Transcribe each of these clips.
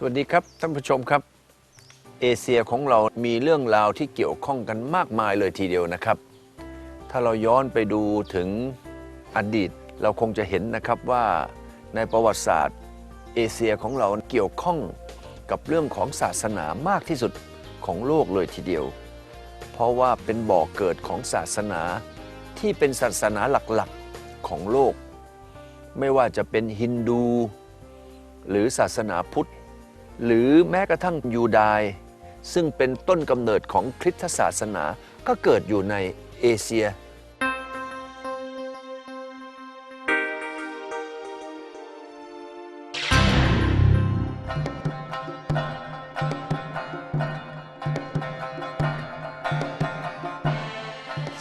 สวัสดีครับท่านผู้ชมครับ เอเชียของเรามีเรื่องราวที่เกี่ยวข้องกันมากมายเลยทีเดียวนะครับ ถ้าเราย้อนไปดูถึงอดีตเราคงจะเห็นนะครับว่าในประวัติศาสตร์ เอเชียของเราเกี่ยวข้องกับเรื่องของศาสนามากที่สุดของโลกเลยทีเดียว เพราะว่าเป็นบ่อกเกิดของศาสนาที่เป็นศาสนาหลักๆของโลก ไม่ว่าจะเป็นฮินดู หรือศาสนาพุทธ หรือแม้กระทั่งยูดายซึ่งเป็นต้นกำเนิดของคริสตศาสนาก็เกิดอยู่ในเอเชีย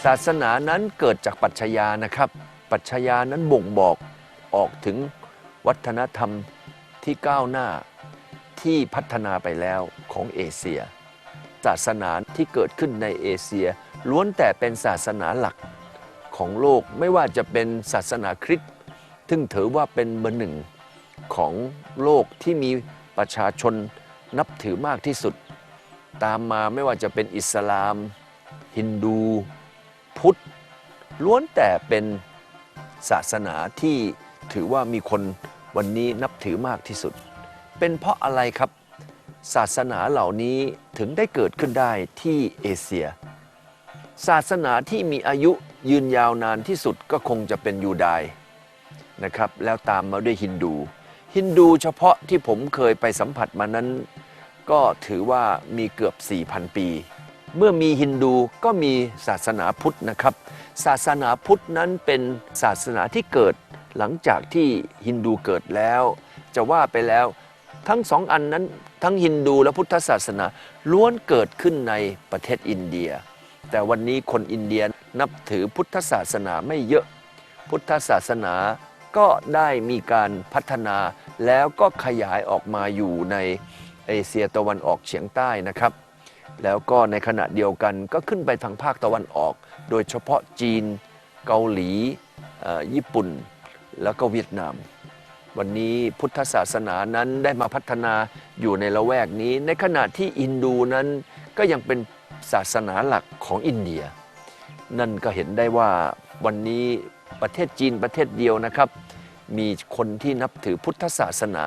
ศาสนานั้นเกิดจากปรัชญานะครับปรัชญานั้นบ่งบอกออกถึงวัฒนธรรมที่ก้าวหน้า ที่พัฒนาไปแล้วของเอเชีย ศาสนาที่เกิดขึ้นในเอเชีย ล้วนแต่เป็นศาสนาหลักของโลกไม่ว่าจะเป็นศาสนาคริสต์ซึ่งถือว่าเป็นเบอร์หนึ่งของโลกที่มีประชาชนนับถือมากที่สุด ตามมาไม่ว่าจะเป็นอิสลาม ฮินดู พุทธ ล้วนแต่เป็นศาสนาที่ถือว่ามีคนวันนี้นับถือมากที่สุด เป็นเพราะอะไรครับ ศาสนาเหล่านี้ถึงได้เกิดขึ้นได้ที่เอเชีย ศาสนาที่มีอายุยืนยาวนานที่สุดก็คงจะเป็นยูดายนะครับแล้วตามมาด้วยฮินดู ฮินดูเฉพาะที่ผมเคยไปสัมผัสมานั้น ก็ถือว่ามีเกือบ 4,000 ปี เมื่อมีฮินดูก็มีศาสนาพุทธนะครับ ศาสนาพุทธนั้นเป็นศาสนาที่เกิดหลังจากที่ฮินดูเกิดแล้ว จะว่าไปแล้ว ทั้งสองอันนั้นทั้งฮินดูและพุทธศาสนาล้วนเกิดขึ้นในประเทศอินเดีย แต่วันนี้คนอินเดียนับถือพุทธศาสนาไม่เยอะ พุทธศาสนาก็ได้มีการพัฒนาแล้วก็ขยายออกมาอยู่ในเอเชียตะวันออกเฉียงใต้นะครับ แล้วก็ในขณะเดียวกันก็ขึ้นไปทางภาคตะวันออก โดยเฉพาะจีน เกาหลี ญี่ปุ่น แล้วก็เวียดนาม วันนี้พุทธศาสนานั้นได้มาพัฒนาอยู่ในละแวกนี้ ในขณะที่อินดูนั้นก็ยังเป็นศาสนาหลักของอินเดีย นั่นก็เห็นได้ว่าวันนี้ประเทศจีนประเทศเดียวนะครับ มีคนที่นับถือพุทธศาสนา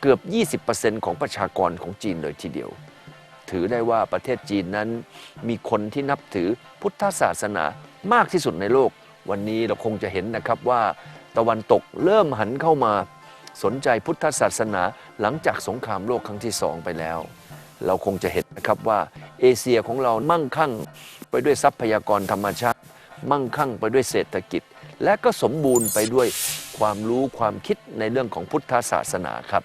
เกือบ 20%ของประชากรของจีนเลยทีเดียว ถือได้ว่าประเทศจีนนั้นมีคนที่นับถือพุทธศาสนามากที่สุดในโลก วันนี้เราคงจะเห็นนะครับว่าตะวันตกเริ่มหันเข้ามาสนใจพุทธศาสนาหลังจากสงครามโลกครั้งที่สองไปแล้ว เราคงจะเห็นนะครับว่าเอเชียของเรามั่งคั่งไปด้วยทรัพยากรธรรมชาติ มั่งคั่งไปด้วยเศรษฐกิจ และก็สมบูรณ์ไปด้วยความรู้ความคิดในเรื่องของพุทธศาสนาครับ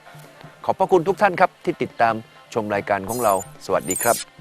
ขอบพระคุณทุกท่านครับที่ติดตามชมรายการของเรา สวัสดีครับ